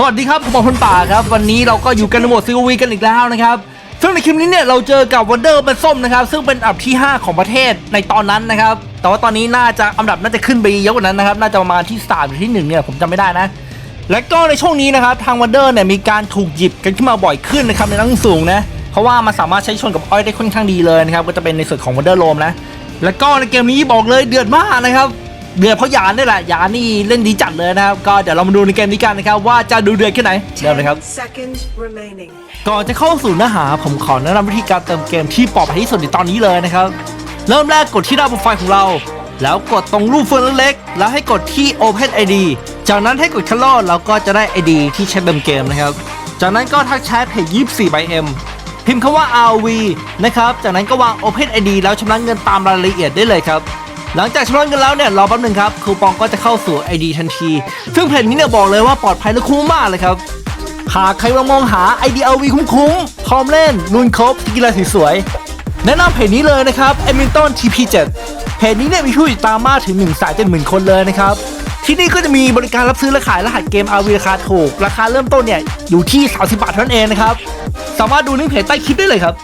สวัสดีครับผมบอลพลป่าครับ วันนี้เราก็อยู่กันในโหมดซีวีกันอีกแล้วนะครับ ซึ่งในคลิปนี้เนี่ยเราเจอกับวันเดอร์เป็นส้มนะครับ ซึ่งเป็นอันดับที่ 5 ของประเทศในตอนนั้นนะครับ แต่ว่าตอนนี้น่าจะอันดับน่าจะขึ้นไปเยอะกว่านั้นนะครับ น่าจะประมาณที่3หรือที่1เนี่ยผมจำไม่ได้นะ และก็ในช่วงนี้นะครับทางวันเดอร์เนี่ยมีการถูกหยิบกันขึ้นมาบ่อยขึ้นนะครับในนั่งสูงนะ เพราะว่ามันสามารถใช้ชนกับอ้อยได้ค่อนข้างดีเลยนะครับ ก็จะเป็นในส่วนของวันเดอร์โลมนะ แล้วก็ในเกมนี้บอกเลยเดือดมากนะครับ เดือดเพราะหยานนี่แหละหยานนี่เล่นดีจัดเลยนะครับ ก็เดี๋ยวเรามาดูในเกมนี้กันนะครับว่าจะดูเดือดแค่ไหนเริ่มเลยครับ10 seconds remaining. ก่อนจะเข้าสู่เนื้อหาผมขอแนะนำวิธีการเติมเกมที่ปลอดภัยที่สุดในตอนนี้เลยนะครับ เริ่มแรกกดที่หน้าโปรไฟล์ของเรา แล้วกดตรงรูปเฟืองเล็กๆแล้วให้กดที่ Open ID จากนั้นให้กดคัลเลอร์แล้วก็จะได้ ID ที่ใช้เติมเกมนะครับ จากนั้นก็ทักแชทเพจ24 by M พิมพ์คำว่า RV นะครับ จากนั้นก็วาง Open ID แล้วชำระเงินตามรายละเอียดได้เลยครับ หลังจากชำระเงินแล้วเนี่ยรอแป๊บหนึงครับคูปองก็จะเข้าสู่ ID ทันที ซึ่งเพจนี้เนี่ยบอกเลยว่าปลอดภัยและคุ้มมากเลยครับหากใครกำลังมองหา IDLV คุ้มๆพร้อมเล่นลุนครบกีฬาสวยๆแนะนำเพจนี้เลยนะครับ e m i n t o n TP7 เพจนี้เนี่ยมีผู้ติดตามมากถึง1นึ่งแสนเจ็ดหมื่นคนเลยนะครับที่นี่ก็จะมีบริการรับซื้อและขายรหัสเกม RV ราคาถูก ราคาเริ่มต้นเนี่ยอยู่ที่ 30 บาทเท่านั้นเองนะครับ สามารถดูลิงก์เพจใต้คลิปได้เลยครับ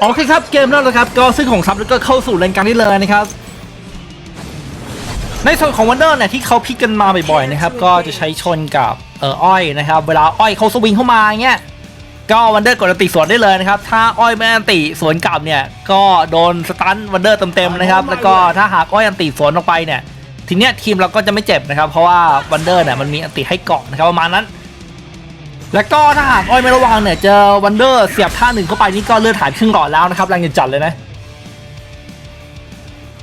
โอเคครับเกมเริ่มแล้วครับก็ซื้อของซับแล้วก็เข้าสู่เลนกลางได้เลยนะครับในส่วนของวันเดอร์เนี่ยที่เขาพิกกันมาบ่อยๆนะครับก็จะใช้ชนกับเอออ้อยนะครับเวลาอ้อยเขาสวิงเข้ามาเงี้ยก็วันเดอร์กดติสวนได้เลยนะครับถ้าอ้อยไม่อันติสวนกลับเนี่ยก็โดนสตันวันเดอร์เต็มๆนะครับแล้วก็ถ้าหากอ้อยอันติสวนออกไปเนี่ยทีเนี้ยทีมเราก็จะไม่เจ็บนะครับเพราะว่าวันเดอร์เนี่ยมันมีอันติให้เกาะนะครับประมาณนั้น แล้วก็ถ้าหากอ้อยไม่ระวังเนี่ยเจอวันเดอร์เสียบท่าหนึ่งเข้าไปนี่ก็เลือดหายครึ่งหลอดแล้วนะครับแรงจัดเลยนะ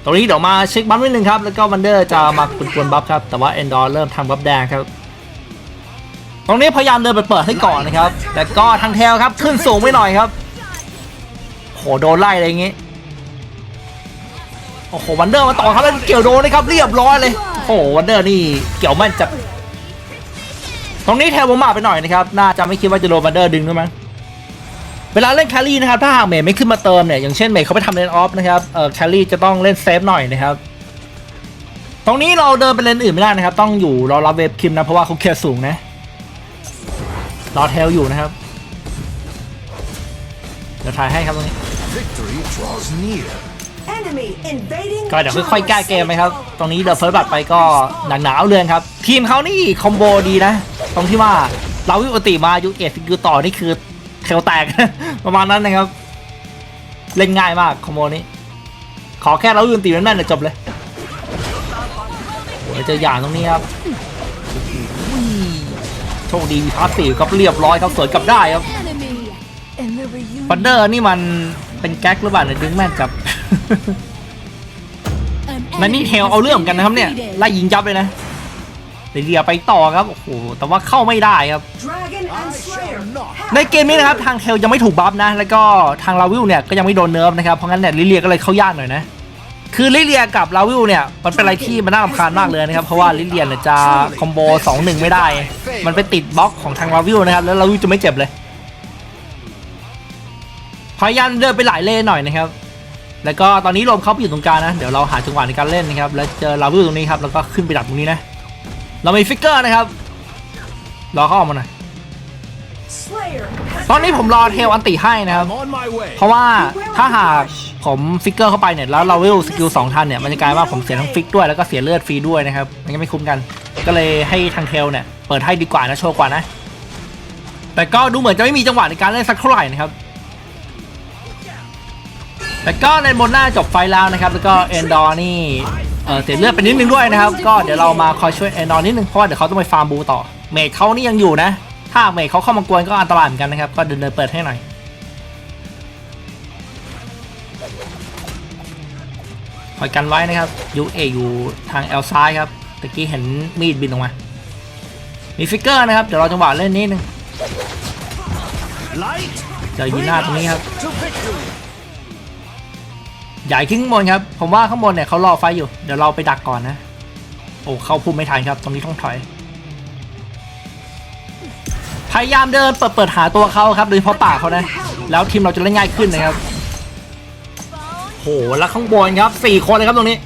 ตรงนี้เดี๋ยวมาเช็คบัฟนิดนึงครับแล้วก็วันเดอร์จะมากวนๆบัฟครับแต่ว่าเอนดอร์เริ่มทำบัฟแดงครับตรงนี้พยายามเดินไปเปิดให้ก่อนนะครับแล้วก็ทางแทวครับขึ้นสูงไปหน่อยครับโหโดนไล่อะไรอย่างงี้โอ้โหวันเดอร์มาต่อครับแล้วเกี่ยวโดนนะครับเรียบร้อยเลยโอ้โหวันเดอร์นี่เกี่ยวแม่นจัด ตรงนี้แทวผมมาไปหน่อยนะครับ น่าจะไม่คิดว่าจะโดนวันเดอร์ดึงด้วยมั้งเวลาเล่นแครี่นะครับ ถ้าหากเมย์ไม่ขึ้นมาเติมเนี่ย อย่างเช่นเมย์เขาไปทำเลนออฟนะครับ เออแครี่จะต้องเล่นเซฟหน่อยนะครับ ตรงนี้เราเดินไปเลนอื่นไม่ได้นะครับ ต้องอยู่รอรับเวฟคิมนะ เพราะว่าเขาเคลียร์สูงนะ รอเทลอยู่นะครับ เดี๋ยวถ่ายให้ครับตรงนี้ Victory draws near. Enemy invading. ก็เดี๋ยวค่อยๆแก้เกมไหมครับ ตรงนี้เดอะเฟิร์สบัตไปก็หนักหนาวเรือนครับ ทีมเขานี่คอมโบดีนะ ตรงที่ว่าเราวิปกติมายุเอสกิลต่อนี่คือเทลแตก ประมาณนั้นนะครับ เล่นง่ายมากคอมโบนี้ ขอแค่เราวิปกติแม่นๆเดี๋ยวจบเลยโอ้ยเจออย่างตรงนี้ครับอุ้ยโชคดีมีพาสซีฟครับเรียบร้อยครับสวนกลับได้ครับ enemy in the reunion. ฟันเดอร์นี่มันเป็นแก๊กหรือเปล่าเนี่ยดึงแม่นกับ An นั่นนี่ enemy เทลเอาเรื่องเหมือนกันนะครับเนี่ย defeated. ไล่ยิงจับเลยนะ เรียไปต่อครับโอ้โหแต่ว่าเข้าไม่ได้ครับ ในเกมนี้นะครับทางเทลยังไม่ถูกบัฟนะ แล้วก็ทางลาวิลเนี่ยก็ยังไม่โดนเนิร์ฟนะครับเพราะงั้นเนี่ยลิเลียก็เลยเข้ายากหน่อยนะคือลิเลียกับลาวิลเนี่ยมันเป็นอะไรที่มันน่ารำคาญมากเลยนะครับเพราะว่าลิเลียเนี่ยจะคอมโบ2-1 ไม่ได้ มันไปติดบล็อกของทางลาวิลนะครับแล้วลาวิลจะไม่เจ็บเลยพยายามเดินไปหลายเลนหน่อยนะครับแล้วก็ตอนนี้ลมเขาไปอยู่ตรงกลางนะเดี๋ยวเราหาจังหวะในการเล่นนะครับแล้วเจอลาวิลตรงนี้ครับแล้วก็ขึ้นไปดักตรงนี้นะ เรามีฟิกเกอร์นะครับ รอเขาออกมาหน่อย Slayer. ตอนนี้ผมรอเทลอันติให้นะครับ I'm on my way. เพราะว่าถ้าหากผมฟิกเกอร์เข้าไปเนี่ย แล้วเราวิลสกิลสองทันเนี่ย มันจะกลายว่าผมเสียทั้งฟิกด้วยแล้วก็เสียเลือดฟรีด้วยนะครับ มันก็ไม่คุ้มกัน ก็เลยให้ทางเทลเนี่ย เปิดให้ดีกว่านะ โชว์กว่านะ แต่ก็ดูเหมือนจะไม่มีจังหวะในการเล่นสักเท่าไหร่นะครับ แต่ก็ในบนหน้าจบไฟแล้วนะครับ แล้วก็เอนดอร์นี่ เออเสียเลือดไปนิดนึงด้วยนะครับ ก็เดี๋ยวเรามาคอยช่วยเอนดอร์นิดนึงเพราะว่าเดี๋ยวเขาต้องไปฟาร์มบูต่อ เมดเขานี่ยังอยู่นะ ถ้าเมดเขาเข้ามากวนก็อันตรายเหมือนกันนะครับ ก็เดินเดินๆเปิดให้หน่อยคอยกันไว้นะครับยูเออยู่ทางแอลซ้ายครับตะกี้เห็นมีดบินออกมา มีฟิกเกอร์นะครับ เดี๋ยวเราจังหวะเล่นนิดนึง Light เจอยีน่าตรงนี้ครับ ใหญ่ขึ้นข้างบนครับ ผมว่าข้างบนเนี่ยเขารอไฟอยู่ เดี๋ยวเราไปดักก่อนนะ โอ้เข้าพุ่มไม่ทันครับ ตรงนี้ต้องถอย พยายามเดินเปิดเปิดหาตัวเขาครับโดยเฉพาะป่าเขานะ แล้วทีมเราจะเล่นง่ายขึ้นนะครับ โหแล้วข้างบนครับสี่คนเลยครับตรงนี้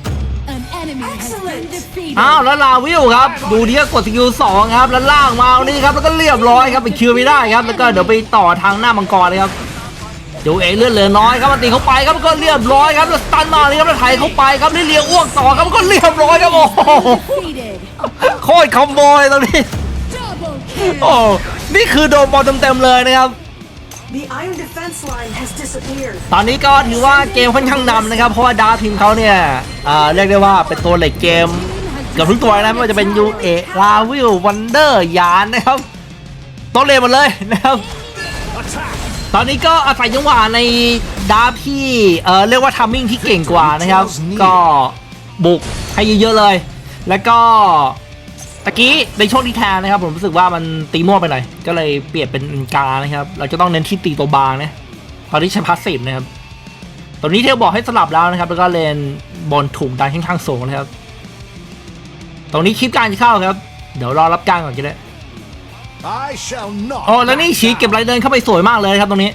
อ้าวแล้วลาวิวครับ ดูดิก็กดสกิลสองครับ แล้วล่างมาเอานี่ครับแล้วก็เรียบร้อยครับไปคิวไม่ได้ครับ แล้วก็เดี๋ยวไปต่อทางหน้ามังกรเลยครับ ดูเอเลือดเหลือน้อยครับมันตีเข้าไปครับแล้วก็เรียบร้อยครับแล้วสตันมาเลยครับแล้วไถเข้าไปครับนี่เลียงอ้วกต่อครับแล้วก็เรียบร้อยครับโอ้โห Defeated. โคตรคอมโบเลยตรงนี้ Double kill. โอ้นี่คือโดนบอลเต็มๆเลยนะครับ The iron defense line has disappeared. ตอนนี้ก็ถือว่าเกมค่อนข้างนำนะครับ เพราะว่าดาวทีมเขาเนี่ยอ่าเรียกได้ว่าเป็นตัวเหล็กเกมเกือบทุกตัวนะไม่ว่าจะเป็นยูเอลาวิลวันเดอร์ยานนะครับตัวเลนหมดเลยนะครับ ตอนนี้ก็อาศัยจังหวะในดาร์ฟที่เออเรียกว่าทัมมิ่งที่เก่งกว่านะครับ ก็บุกให้เยอะๆเลย แล้วก็ตะกี้ในช่วงที่แทนนะครับ ผมรู้สึกว่ามันตีมั่วไปหน่อย ก็เลยเปลี่ยนเป็นกานะครับ เราจะต้องเน้นที่ตีตัวบางนะตอนนี้ใช้พาสซีฟนะครับตอนนี้เทลบอกให้สลับแล้วนะครับ แล้วก็เลนบอลถูกดันค่อนข้างสูงนะครับ ตรงนี้คลิปการจะเข้าครับ เดี๋ยวรอรับกลางก่อนก็ได้ I shall not. อ๋อแล้วนี่ฉีเก็บไรเดินเข้าไปสวยมากเลยครับตรงนี้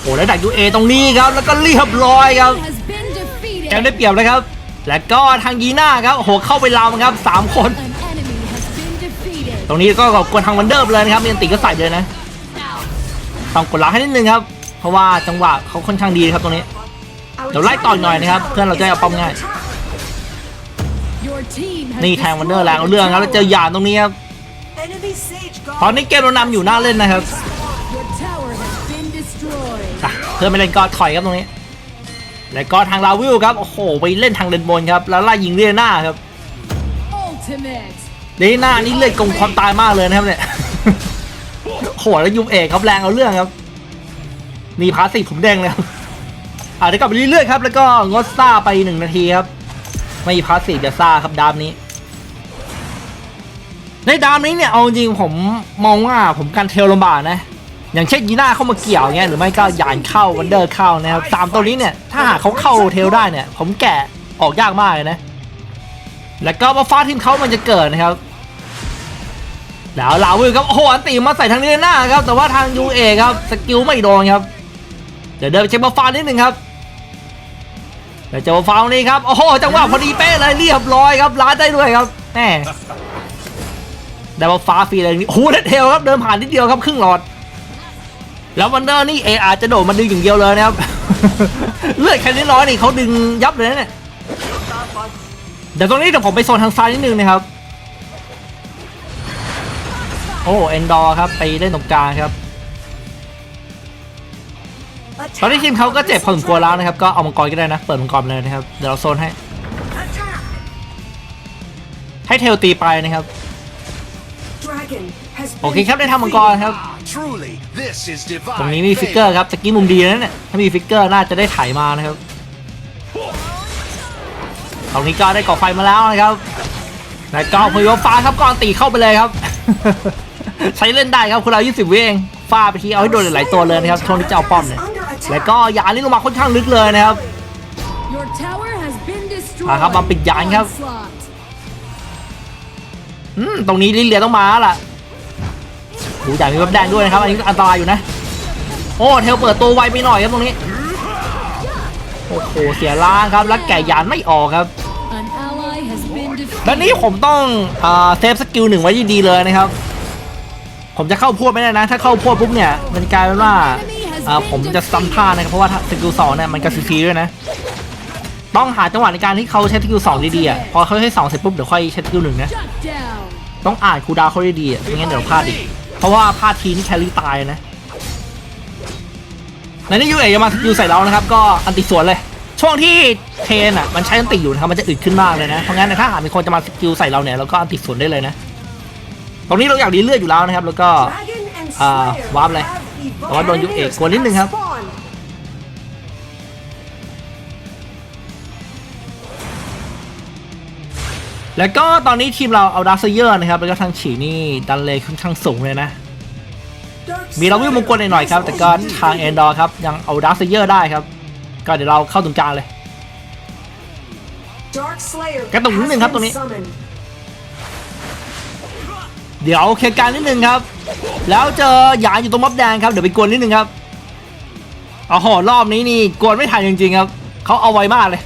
โอ้แล้วดักยูเอตรงนี้ครับแล้วก็เรียบร้อยครับ Has been แกม defeated. ได้เปรียบเลยครับ แล้วก็ทางยีน่าครับโอ้โหเข้าไปลำครับสามคน An enemy has been defeated. ตรงนี้ก็ขอบกวนทางวันเดอร์ไปเลยนะครับเมียนติก็ใส่เลยนะต้องกดล้างให้นิดนึงครับ เพราะว่าจังหวะเขาค่อนข้างดีครับตรงนี้ Our เดี๋ยวไล่ต่ออีกหน่อยนะครับเพื่อนเราจะได้เอาป้อมง่าย Your team has นี่แทงวันเดอร์แรงเอาเรื่องครับแล้วเจอหยาดตรงนี้ครับ Enemy sage ตอน god. นี้เกมเรานำอยู่หน้าเล่นนะครับ Your tower has been destroyed. อะเพื่อนไม่เล่นก็ถอยครับตรงนี้ แล้วก็ทางลาวิลครับ โอ้โห ไปเล่นทางเลนบนครับ แล้วไล่ยิงเรียน่าครับ Ultimate. เรียน่านี่เลือดกงความตายมากเลยนะครับเนี่ยโหแล้วยุมเอกครับแรงเอาเรื่องครับ มีพาสซีฟผมแดงเลยครับอะเดี๋ยวกลับไปเรื่อยๆครับ แล้วก็งดซ่าไปหนึ่งนาทีครับ ไม่มีพาสซีฟจะซ่าครับดามนี้ ในดามนี้เนี่ยเอาจริงผมมองว่าผมการเทลลำบากนะ อย่างเช่นยีน่าเข้ามาเกี่ยวเงี้ยหรือไม่ก็ยานเข้าวันเดอร์เข้านะครับสามตัวนี้เนี่ยถ้าหากเขาเข้าเทลได้เนี่ย ผมแกะออกยากมากเลยนะ แล้วก็มาฟ้าทีมเขามันจะเกิดนะครับแล้วลาวิลครับโอ้โหอันตีมาใส่ทางนี้หน้าครับ แต่ว่าทางยูเอครับสกิลไม่โดนครับ เดี๋ยวเดินไปเช็คมาฟ้านิดนึงครับเดี๋ยวเจอมาฟ้าตรงนี้ครับโอ้โหจังหวะพอดีเป๊ะเลยเรียบร้อยครับล้าดได้ด้วยครับแหม ได้มาฟ้าฟรีเลยนี่โอ้โหเด็ดเทลครับเดินผ่านนิดเดียวครับครึ่งหลอด แล้ววันเดอร์นี่เออาจจะโดดมาดึงอย่างเดียวเลยนะครับ เลือดแค่นี้น้อยนี่เขาดึงยับเลยนะเนี่ยเดี๋ยวตรงนี้เดี๋ยวผมไปโซนทางซ้ายนิดนึงนะครับ โอ้เอนดอร์ครับไปเล่นตรงกลางครับตอนนี้ทีมเขาก็เจ็บพอสมควรแล้วนะครับ ก็เอามังกรก็ได้นะ เปิดมังกรเลยนะครับ เดี๋ยวเราโซนให้ ให้เทลตีไปนะครับ Dragon has โอเค been ครับได้ทำมังกรครับ Ah, truly, this is ตรง divine. นี้มีฟิกเกอร์ครับตะกี้มุมดีนะเนี่ยถ้ามีฟิกเกอร์น่าจะได้ไถมานะครับตรงนี้ก็ได้ก่อไฟมาแล้วนะครับแล้วก็พยอฟ้าครับก่อนตีเข้าไปเลยครับ ใช้เล่นได้ครับคุณเรา20วิเองฟาไปทีเอาให้โดนหลายๆตัวเลยนะครับช่วงที่จะเอาป้อมเนี่ย under attack. แล้วก็ยานี่ลงมาค่อนข้างลึกเลยนะครับ Your tower has been destroyed. อะครับมาปิดยานครับ Onslaught. อืม ตรงนี้ลิเลียต้องมาล่ะดูใหญ่มีแบบแดงด้วยนะครับอันนี้อันตรายอยู่นะ โอ้เทลเปิดตัวไวไปหน่อยครับตรงนี้โอ้โหเสียล้างครับแล้วแก่ยานไม่ออกครับ An ally has been แล้ว defeated. นี้ผมต้องอเซฟสกิลหนึ่งไว้ดีๆเลยนะครับ ผมจะเข้าพวดไม่ได้นะ ถ้าเข้าพวดปุ๊บเนี่ยมันกลายเป็นว่าผมจะซ้ำท่านะครับเพราะว่าสกิลสองเนี่ยมันกระซีๆด้วยนะ ต้องหาจังหวะในการที่เขาใช้สกิลสองดีๆอะพอเขาใช้สองเสร็จปุ๊บเดี๋ยวค่อยใช้สกิลหนึ่งนะ Shut down. ต้องอ่านคูลดาวน์เขาดีๆอะไม่งั้นเดี๋ยวพลาดอีก เพราะว่าพลาดทีนี่แครี่ตายนะในนี้ยูเอจะมายูใส่เรานะครับ ก็อันติสวนเลย ช่วงที่เทนอะมันใช้อันติอยู่นะครับมันจะอึดขึ้นมากเลยนะเพราะงั้นถ้าหากมีคนจะมาสกิลใส่เราเนี่ยเราก็อันติสวนได้เลยนะตรงนี้เราอยากดีเลือดอยู่แล้วนะครับ แล้วก็ Dragon and อ่า Slayer วาร์ปเลย have แต่ว่าโดนยุเอกกวนนิดนึงครับ แล้วก็ตอนนี้ทีมเราเอาดาร์เซยอร์นะครับ แล้วก็ทางฉีนี่ดันเลยค่อนข้างสูงเลยนะ มีเราวิวมงกลหน่อยๆครับ แต่ก็ทางเอนดอร์ครับยังเอาดาร์เซยอร์ได้ครับ ก็เดี๋ยวเราเข้าตรงกลางเลยกระตุกนิดนึงครับตรงนี้ เดี๋ยวเคลียร์การนิดนึงครับ แล้วเจอหยาอยู่ตรงม็อบแดงครับเดี๋ยวไปกวนนิดนึงครับโอ้โหรอบนี้นี่กวนไม่ทันจริงๆครับเขาเอาไวมากเลย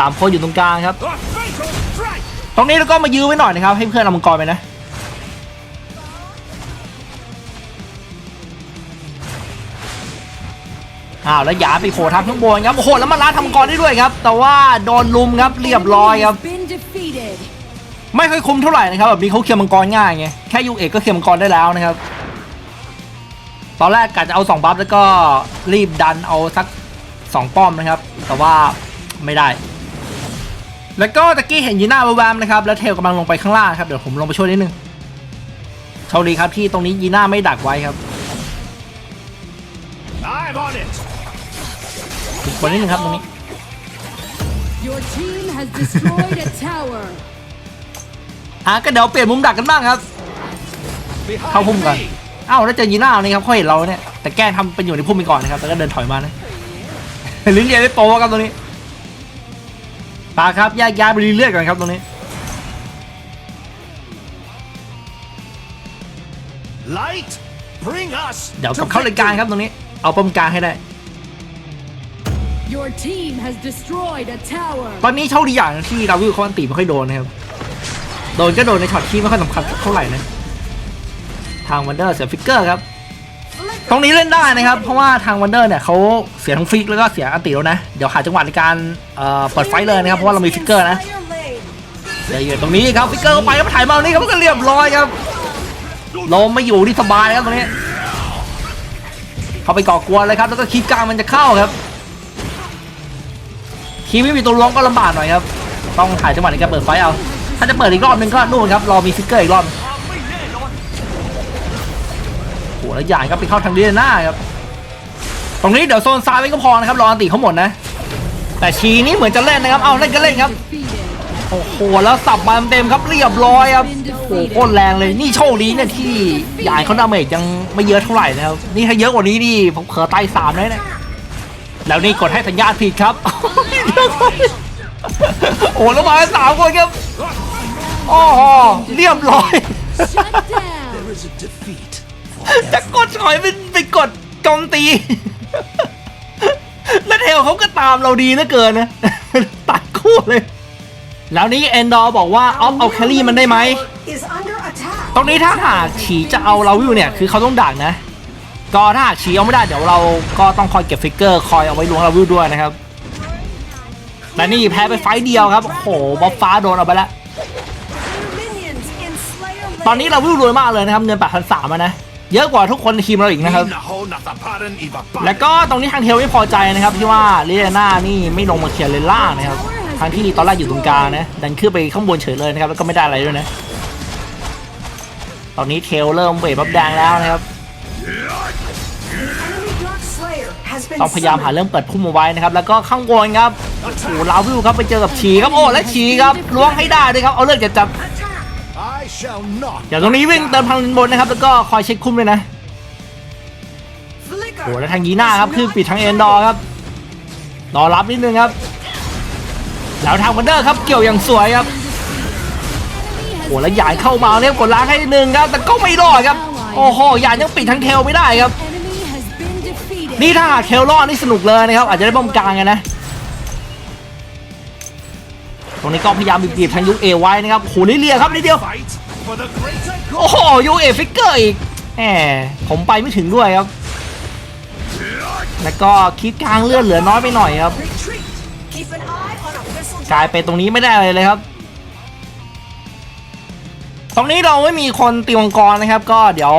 3คนอยู่ตรงกลางครับ ตรงนี้เราก็มายื้อไว้หน่อยนะครับ ให้เพื่อนเอามังกรไปนะอ้าวแล้วหยาไปโขทับข้างบนครับโอ้โหแล้วมาล้าทำกรได้ด้วยครับ แต่ว่าโดนลุมครับเรียบร้อยครับ ไม่ค่อยคุ้มเท่าไหร่นะครับแบบนี้เขาเคลียร์มังกรง่ายไงแค่ยูเอกก็เคลียร์มังกรได้แล้วนะครับ ตอนแรกกะจะเอา2บัฟแล้วก็รีบดันเอาสัก 2 ป้อมนะครับ แต่ว่าไม่ได้ แล้วก็ตะกี้เห็นยีน่าแวมๆนะครับแล้วเทลกำลังลงไปข้างล่างครับเดี๋ยวผมลงไปช่วยนิดนึงโชคดีครับที่ตรงนี้ยีน่าไม่ดักไว้ครับ I'm on it. ถึงคนนิดนึงครับตรงนี้ Your team has destroyed a tower. อะก็เดี๋ยวเปลี่ยนมุมดักกันบ้างครับเข้า Behind พุ่มก่อน me. อ้าวแล้วเจอยีน่านี่ครับเขาเห็นเราเนี่ยแต่แกล้งทำเป็นอยู่ในพุ่มไปก่อนนะครับแล้วก็เดินถอยมานะลิ้นเรียนได้โปครับตรงนี้ ปาครับแยกย้ายไปเรื่อยๆก่อนครับตรงนี้ Light, bring us. เดี๋ยวกลั to บเข้ารายการครับ victory. ตรงนี้ เอาป้อมกลางให้ได้ Your team has destroyed a tower. ตอนนี้โชคดีอย่างนะที่ดาวิลเขาอันตีไม่ค่อยโดนนะครับ โดนก็โดนในช็อตที่ไม่ค่อยสำคัญเท่าไหร่นะ ทางวันเดอร์เสียฟิกเกอร์ครับ ตรงนี้เล่นได้นะครับ เพราะว่าทางวันเดอร์เนี่ยเขาเสียทั้งฟิกแล้วก็เสียอันติแล้วนะ เดี๋ยวหาจังหวะในการเอ่อเปิดไฟเลยนะครับ เพราะว่าเรามีฟิกเกอร์นะเดี๋ยวอยู่ตรงนี้ครับฟิกเกอร์เข้าไปแล้วถ่ายมาตรงนี้ครับก็เรียบร้อยครับลมไม่อยู่ที่สบายครับตรงนี้ เขาไปก่อกวนเลยครับ แล้วก็คีบกลางมันจะเข้าครับคีบไม่มีตัวล้วงก็ลำบากหน่อยครับ ต้องถ่ายจังหวะในการเปิดไฟเอา ถ้าจะเปิดอีกรอบนึงก็นู่นครับรอมีฟิกเกอร์อีกรอบ แล้วใหญ่ครับไปเข้าทางเดียน่าครับตรงนี้เดี๋ยวโซนซ้ายไว้ก็พอนะครับรออันติเขาหมดนะ แต่ชีนี่เหมือนจะเล่นนะครับเอาเล่นก็เล่นครับ Defeated. โอ้โหแล้วสับมาเต็มๆครับเรียบร้อยครับโอ้โหโคตรแรงเลยนี่โชคดีเนี่ยที่ยายเขาดาเมจยังไม่เยอะเท่าไหร่นะครับนี่ถ้าเยอะกว่านี้นี่ผมเผลอไตายสามเลยนะแล้วนี่กดให้สัญญาณผิดครับโอ้โหแล้วมาสามคนครับโอ้โหเรียบร้อย Shut down. There is a defeat. จะกดถอยไปไปกดโจมตี แล้วเทลเขาก็ตามเราดีเหลือเกินนะ ตัดคู่เลย แล้วนี่เอนดอร์บอกว่าออฟเอาแครี่มันได้ไหม Is under attack. ตรงนี้ถ้าหากฉีจะเอาเราวิวเนี่ย คือเขาต้องดักนะ ก็ถ้าหากฉีเอาไม่ได้เดี๋ยวเราก็ต้องคอยเก็บฟิกเกอร์คอยเอาไว้ล้วงเราวิวด้วยนะครับแต่นี่แพ้ไปไฟต์เดียวครับ โอ้โหบ๊อบฟ้าโดนเอาไปแล้ว Minions in Slayer lane. ตอนนี้เราวิวรวยมากเลยนะครับเงินแปดพันสามนะ เยอะกว่าทุกคนในทีมเราอีกนะครับ Naho nathaparan iba แล้วก็ตรงนี้ทางเทลไม่พอใจนะครับที่ว่าเลียนานี่ไม่ลงมาเคลียร์เลนล่างนะครับทางที่ตอนแรกอยู่ตรงกลางนะดันขึ้นไปข้างบนเฉยเลยนะครับแล้วก็ไม่ได้อะไรด้วยนะ ตอนนี้เทลเริ่มเวทบับแดงแล้วนะครับ Enemy Dark Slayer has been ต้องพยายามหา summoned. เรื่องเปิดพุ่มเอาไว้นะครับ แล้วก็ข้างบนครับโอ้โหลาวิวครับไปเจอกับฉีครับโอ้และฉีครับล้วงให้ได้ด้วยครับเอาเลือดจะจับ I shall not. เดี๋ยวตรงนี้วิ่งเติมทางบนนะครับ แล้วก็คอยเช็คคุ้มเลยนะ Flicker. โอ้แล้วทางยีน่าครับคือปิดทางเอ็นดอร์ครับรอรับนิดนึงครับ แล้วทางวันเดอร์ครับเกี่ยวอย่างสวยครับโอ้แล้วหยานเข้ามาเนี่ยกดล้างให้นิดนึงครับ แต่ก็ไม่รอดครับ โอ้โหหยานยังปิดทางเทลไม่ได้ครับ Enemy has been defeated. นี่ถ้าหากเทลรอดนี่สนุกเลยนะครับ อาจจะได้ป้อมกลางกันนะต รงนี้ก็พยายามบีบๆทางยุคเอไว้นะครับโหนิดเดียครับนิดเดียวโอ้โหยูเอฟิกเกอร์อีกแหมผมไปไม่ถึงด้วยครับ แล้วก็คิดกลางเลือดเหลือน้อยไปหน่อยครับ กลายเป็นตรงนี้ไม่ได้อะไรเลยครับตรงนี้เราไม่มีคนตีมังกรนะครับ ก็เดี๋ยว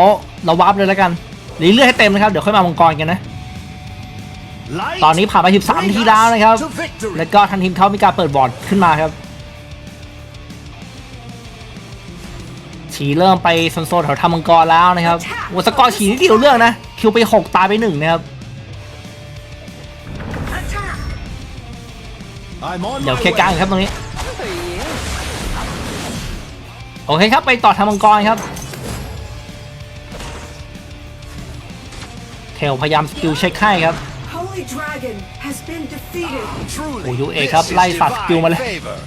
เราวาร์ปเลยแล้วกันรีเลือดให้เต็มนะครับ เดี๋ยวค่อยมามังกรกันนะ ตอนนี้ผ่านไป 13นาทีแล้วนะครับ to victory. แล้วก็ทางทีมเขามีการเปิดบอร์ดขึ้นมาครับ ฉีเริ่มไปโซนๆแถวทำมังกรแล้วนะครับโอ้สกอร์ฉีนิดเดียวเรื่องนะ คิวไป 6 ตายไป1นะครับ Attack. I'm on เดี๋ยว my เคลียร์กลาง way. ครับตรงนี้ โอเคครับ ไปต่อทำมังกรครับเทลพยายามสกิลเช็คให้ครับ Holy Dragon has been defeated. Truly, โอ้ยูเอ this ครับ is ไล่สัตว์สกิล divine มาเลย favor.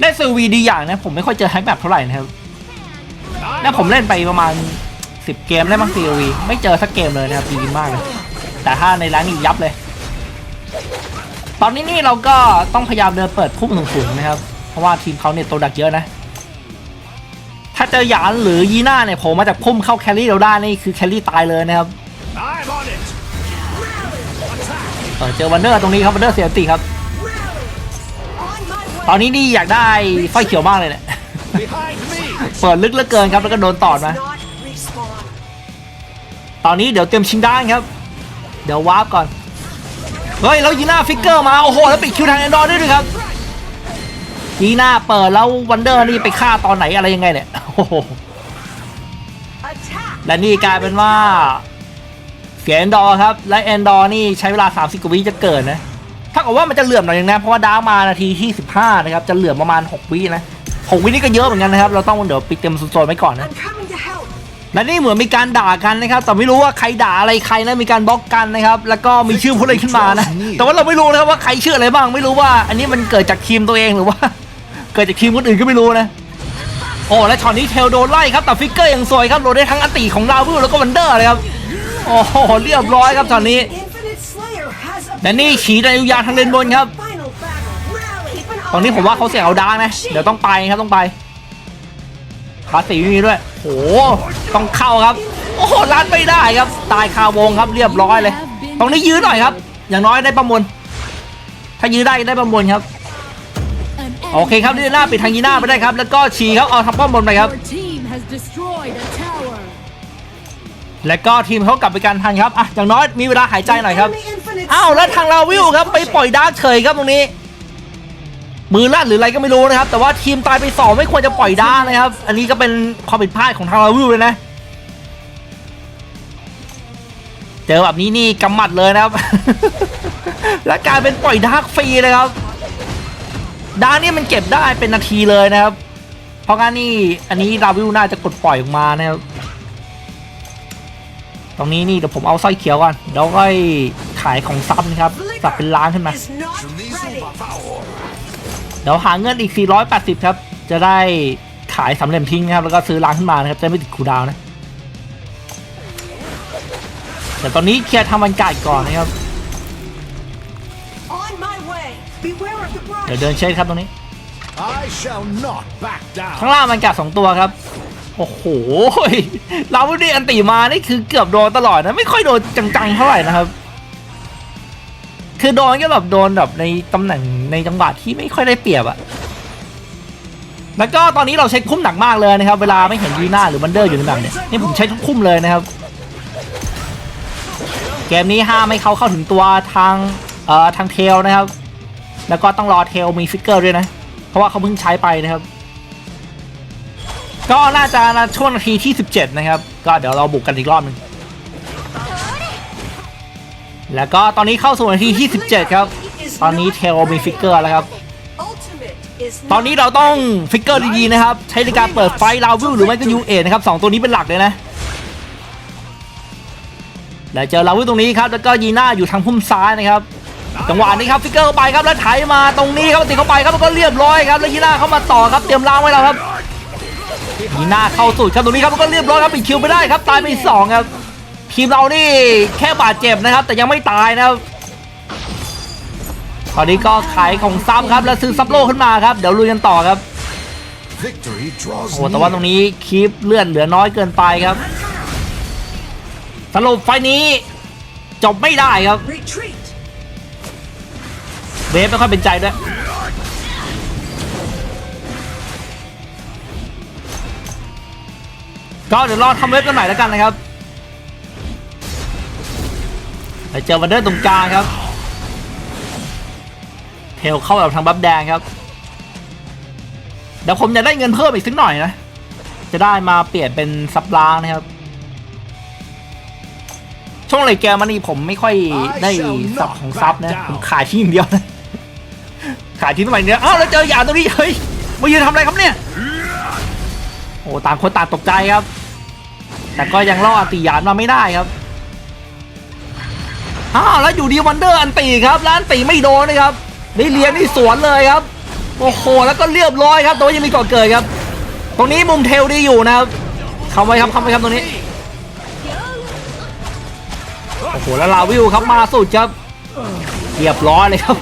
ได้เซอร์วีดีอย่างนะ ผมไม่ค่อยเจอแฮกแบบเท่าไหร่นะครับ I'm แล้วผม on เล่นไปประมาณสิบเกมได้มั้ง COV ไม่เจอสักเกมเลยนะครับดีมากเลย แต่ถ้าในร้านนี้ยับเลย ตอนนี้นี่เราก็ต้องพยายามเดินเปิดพุ่มสูงๆนะครับ เพราะว่าทีมเขาเนี่ยตัวดักเยอะนะ ถ้าเจอหยานหรือยีน่าเนี่ยโผล่มาจากพุ่มเข้าแครี่เราได้นี่คือแครี่ตายเลยนะครับ เออเจอวันเดอร์ตรงนี้ครับวันเดอร์เสียติครับ On my way. ตอนนี้นี่อยากได้ไฟเขียวมากเลยเนี่ย Behind me. เปิดลึกเหลือเกินครับแล้วก็โดนตอดมา Not respawn. ตอนนี้เดี๋ยวเตรียมชิงด้านครับ เดี๋ยววาร์ปก่อน เฮ้ย แล้วยีน่าฟิกเกอร์มาโอ้โหแล้วปิดคิวทางแอนดรอยด้วยด้วยครับยีน่าเปิดแล้ววันเดอร์นี่ไปฆ่าตอนไหนอะไรยังไงเนี่ยโอ้โห Attack. และนี่กลายเป็นว่า เสียแอนดอร์ครับ และแอนดอร์นี่ใช้เวลา 30กว่าวิจะเกิดนะ ถ้ากับว่ามันจะเหลื่อมหน่อยนึงนะ เพราะว่าดาวมานาทีที่ 15 นะครับ จะเหลื่อมประมาณ 6 วินะ 6 วินี่ก็เยอะเหมือนกันนะครับ เราต้องเดี๋ยวปิดเต็มโซนๆไว้ก่อนนะ I'm coming to help. และนี่เหมือนมีการด่ากันนะครับ แต่ไม่รู้ว่าใครด่าอะไรใครนะ มีการบล็อกกันนะครับ แล้วก็มีชื่อผู้เล่นขึ้นมานะ แต่ว่าเราไม่รู้นะครับว่าใครชื่ออะไรบ้าง ไม่รู้ว่า อันนี้มันเกิดจากทีมตัวเองหรือว่า เกิดจากทีมคนอื่นก็ไม่รู้นะโอ้และช็อตนี้เทลโดนไล่ครับแต่ฟิกเกอร์ยังสวยครับโดนได้ทั้งอันติของดาววิวแล้วก็วันเดอร์เลยครับ โอ้โหเรียบร้อยครับช็อตนี้และนี่ฉีดายุยาทางเลนบนครับตรงนี้ผมว่าเขาเสียเอาดาร์นะ เดี๋ยวต้องไปครับต้องไปคาสีไม่มีด้วยโหต้องเข้าครับ โอ้โหลัดไม่ได้ครับ ตายคาวงครับเรียบร้อยเลยตรงนี้ยื้อหน่อยครับ อย่างน้อยได้ประมวลถ้ายื้อได้ได้ประมวลครับ โอเคครับดีน่าปิดทางยีน่าไปได้ครับ แล้วก็ฉีเขาเอาทำป้อมบนไปครับ แล้วก็ทีมเขากลับไปการทันครับอะอย่างน้อยมีเวลาหายใจหน่อยครับ Enemy Infinite อ้าวแล้วทางลาวิวครับไป Slayer ปล่อยดาร์กเฉยครับตรงนี้ มือลั่นหรืออะไรก็ไม่รู้นะครับ แต่ว่าทีมตายไปสองไม่ควรจะปล่อยดาร์กนะครับ อันนี้ก็เป็นความผิดพลาดของทางลาวิวเลยนะเจอแบบนี้นี่กำหมัดเลยนะครับ และกลายเป็นปล่อยดาร์กฟรีเลยครับ ดาร์กนี่มันเก็บได้เป็นนาทีเลยนะครับ เพราะงั้นนี่อันนี้ลาวิวน่าจะกดปล่อยออกมานะครับ ตรงนี้นี่เดี๋ยวผมเอาสร้อยเขียวก่อนแล้วก็ขายของซับนะครับสับเป็นล้านขึ้นมา is not ready. เดี๋ยวหาเงินอีก 480 ครับ จะได้ขายสำเร็จทิ้งนะครับ แล้วก็ซื้อล้างขึ้นมานะครับ จะไม่ติดคูลดาวน์นะ แต่ตอนนี้เคลียร์ทำบรรยากาศก่อนนะครับ On my way. Beware of the เดี๋ยว brush. เดินเช็คครับตรงนี้ I shall not back ข้าง down. ล่างบรรยากาศสองตัวครับ โอ้โหเราไม่ได้อันติมานี่คือเกือบโดนตลอดนะ ไม่ค่อยโดนจังๆเท่าไหร่นะครับ คือโดนก็แบบโดนแบบในตำแหน่งในจังหวะที่ไม่ค่อยได้เปรียบอะแล้วก็ตอนนี้เราเช็คคุ้มหนักมากเลยนะครับ เวลาไม่เห็นวีน่าหรือมันเดอร์อยู่ในแบบเนี้ยนี่ผมใช้ทุกคุ้มเลยนะครับ เกมนี้ห้ามให้เขาเข้าถึงตัวทางเอ่อทางเทลนะครับ แล้วก็ต้องรอเทลมีฟิกเกอร์ด้วยนะ เพราะว่าเขาเพิ่งใช้ไปนะครับ ก็น่าจะนะช่วงนาทีที่ 17 นะครับ ก็เดี๋ยวเราบุกกันอีกรอบหนึง แล้วก็ตอนนี้เข้าสู่นาทีที่ 17 ครับ ตอนนี้เทลมีฟิกเกอร์แล้วครับ ตอนนี้เราต้องฟิกเกอร์ดีๆนะครับ ใช้ในการเปิดไฟลาวิลหรือไม่ก็ยูเอนะครับสองตัวนี้เป็นหลักเลยนะ แล้วเจอลาวิลตรงนี้ครับ แล้วก็ยีน่าอยู่ทางพุ่มซ้ายนะครับจังหวะนี้ครับฟิกเกอร์เข้าไปครับแล้วไถมาตรงนี้ครับติดเข้าไปครับแล้วก็เรียบร้อยครับแล้วยีน่าเข้ามาต่อครับเตรียมล้างไว้แล้วครับ ยีน่าเข้าสุดครับตรงนี้ครับแล้วก็เรียบร้อยครับปิดคิวไปได้ครับตายไปสองครับทีมเรานี่แค่บาดเจ็บนะครับ แต่ยังไม่ตายนะครับตอนนี้ก็ขายของซ้ำครับแล้วซื้อซับโลขึ้นมาครับเดี๋ยวลุยกันต่อครับ Victory draws โอ้โหแต่ว่าตรงนี้คลิปเลื่อนเหลือน้อยเกินไปครับสรุปไฟล์นี้จบไม่ได้ครับ retreat. เวฟไม่ค่อยเป็นใจด้วย ก็เดี๋ยวรอทำเว็บกันหม่อยแล้วกันนะครับไปเจอวันเดอร์ตรงกลางครับเทลเข้าแบบทางบัฟแดงครับเดี๋ยวผมจะได้เงินเพิ่มอีกสักหน่อยนะ จะได้มาเปลี่ยนเป็นซับล้างนะครับ ช่วงเลยแกมันนี่ผมไม่ค่อยได้ซับของซับนะผมขายที่อย่างเดียวนะ ขายที่ทำไมเนี่ยอ้าวแล้วเจอหยาตัวนี้เฮ้ยมายืนทำอะไรครับเนี่ย โอ้ต่างคนต่างตกใจครับ แต่ก็ยังล่ออติยานมาไม่ได้ครับฮ่าแล้วอยู่ดีวันเดอร์อันตีครับแล้วอันตีไม่โดนเลยครับนี่เลี้ยนนี่สวนเลยครับโอ้โหแล้วก็เรียบร้อยครับตัวยังมีก่อเกิดครับ ตรงนี้มุมเทลดีอยู่นะครับเข้าไว้ครับเข้าไว้ครับตรงนี้โอ้โหแล้วลาวิลครับมาสุดครับเรียบร้อยเลยครับ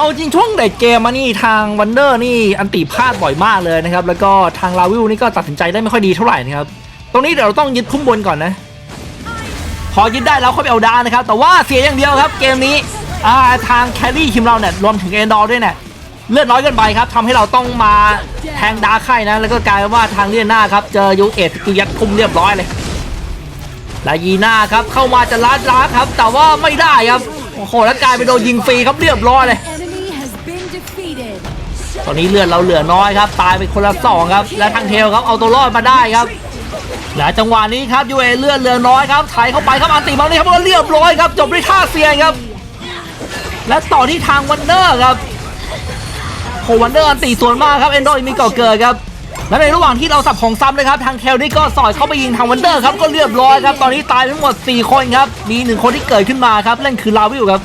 เอาจริงช่วงเด็กเกมมานี่ทางวันเดอร์นี่อันติพลาดบ่อยมากเลยนะครับ แล้วก็ทางลาวิวนี่ก็ตัดสินใจได้ไม่ค่อยดีเท่าไหร่นะครับ ตรงนี้เดี๋ยวเราต้องยึดคุ้มบนก่อนนะ พอยึดได้แล้วค่อยไปเอาดานะครับ แต่ว่าเสียอย่างเดียวครับเกมนี้อ่าทางแครี่ทีมเราเนี่ยรวมถึงเอนดอร์ด้วยเนี่ยเลือดน้อยเกินไปครับทำให้เราต้องมาแทงดาร์ไข่นะ แล้วก็กลายเป็นว่าทางเลียนหน้าครับเจอยูเอสกิยัดคุมเรียบร้อยเลยและยีน่าครับเข้ามาจะลัดล้าครับ แต่ว่าไม่ได้ครับโอ้โหแล้วกลายเป็นโดนยิงฟรีครับเรียบร้อยเลย อนนี้เลือดเราเหลือน้อยครับ ตายไปคนละสองครับ และทางเทลครับเอาตัวรอดมาได้ครับและจังหวะนี้ครับยูเอเลือดเหลือน้อยครับไถเข้าไปครับอันติมาเลยครับแล้วเรียบร้อยครับจบด้วยท่าเสียงครับ และต่อที่ทางวันเดอร์ครับโหวันเดอร์อันติส่วนมากครับเอนโดมีก่อเกิดครับและในระหว่างที่เราสับของซ้ำเลยครับ ทางเทลนี่ก็สอดเข้าไปยิงทางวันเดอร์ครับก็เรียบร้อยครับตอนนี้ตายทั้งหมด 4 คนครับมีหนึ่งคนที่เกิดขึ้นมาครับเล่นคือลาวิลครับ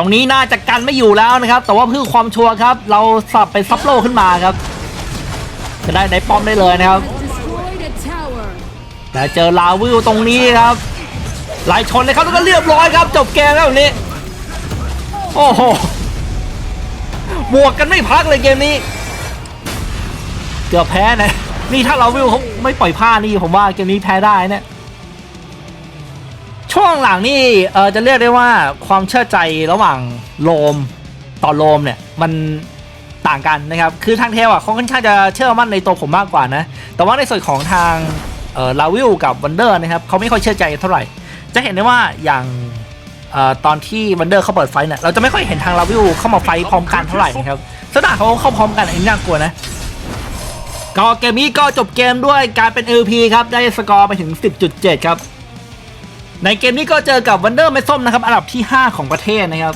รงนี้น่าจะกันไม่อยู่แล้วนะครับ แต่ว่าเพื่อความชัวร์ครับ เราสับเป็นซับโลขึ้นมาครับ จะได้ได้ป้อมได้เลยนะครับแต่เจอลาวิลตรงนี้ครับไล่ชนเลยครับแล้วก็เรียบร้อยครับ จบเกมแล้วแบบนี้ โอ้โหบวกกันไม่พักเลยเกมนี้ เกือบแพ้นะ นี่ถ้าลาวิลเขาไม่ปล่อยผ้านี่ผมว่าเกมนี้แพ้ได้เนี่ย ช่วงหลังนี่เออจะเรียกได้ว่าความเชื่อใจระหว่างโลมต่อโลมเนี่ยมันต่างกันนะครับ คือทางเทลอะเขาค่อนข้างจะเชื่อมั่นในตัวผมมากกว่านะ แต่ว่าในส่วนของทางเออลาวิลกับวันเดอร์นะครับเขาไม่ค่อยเชื่อใจเท่าไหร่ จะเห็นได้ว่าอย่างเอ่อตอนที่วันเดอร์เขาเปิดไฟเนี่ยเราจะไม่ค่อยเห็นทางลาวิลเข้ามาไฟพร้อมกันเท่าไหร่นะครับสนานเขาเข้าพร้อมกันอันนี้น่ากลัวนะก็เกมนี้ก็จบเกมด้วยการเป็น LP ครับได้สกอร์ไปถึง 10.7 ครับ ในเกมนี้ก็เจอกับวันเดอร์เมส้มนะครับอันดับที่ 5 ของประเทศนะครับ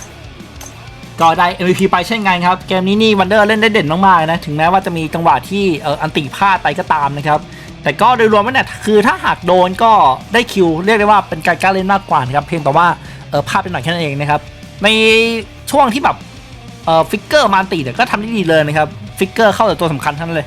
ก็ได้ MVP ไปเช่นกันครับ เกมนี้นี่วันเดอร์เล่นได้เด่นมากๆนะ ถึงแม้ว่าจะมีจังหวะที่เอออันติพลาดไปก็ตามนะครับ แต่ก็โดยรวมแล้วเนี่ยคือถ้าหากโดนก็ได้คิว เรียกได้ว่าเป็นการกล้าเล่นมากกว่านะครับเพียงแต่ว่าเออพลาดไปหน่อยแค่นั้นเองนะครับ ในช่วงที่แบบเออฟิกเกอร์มานติเนี่ยก็ทำได้ดีเลยนะครับฟิกเกอร์เข้าแต่ตัวสำคัญทั้งนั้นเลย